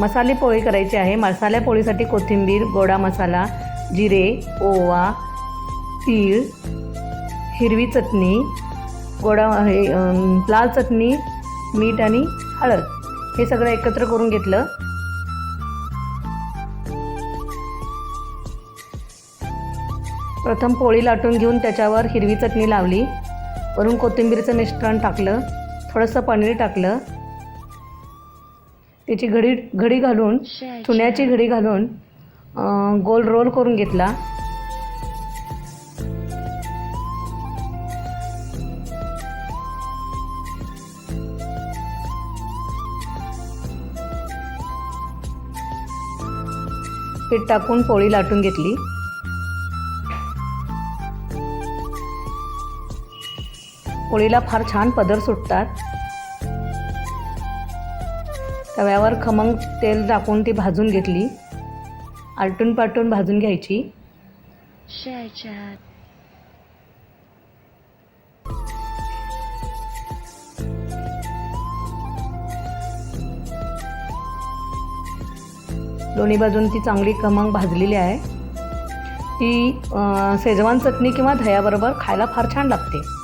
मसाले पोळी करायची आहे. मसाल्या पोळीसाठी कोथिंबीर गोडा मसाला जिरे ओवा तीळ हिरवी चटणी गोडा हे लाल चटणी मीठ आणि हळद. हे सगळं एकत्र करून घेतलं. प्रथम पोळी लाटून घेऊन त्याच्यावर हिरवी चटणी लावली. वरून कोथिंबीरचं मिश्रण टाकलं. थोडंसं पनीर टाकलं. त्याची घडी घडी घालून चुन्याची घडी घालून गोल रोल करून घेतला. पीठ टाकून पोळी लाटून घेतली. पोळीला फार छान पदर सुटतात. तव्यावर खमंग तेल टाकून ती भाजून घेतली. आलटून पालटून भाजून घ्यायची. दोन्ही बाजून ती चांगली खमंग भाजलेली आहे. ती सेजवान शेजवान चटणी किंवा दह्याबरोबर खायला फार छान लागते.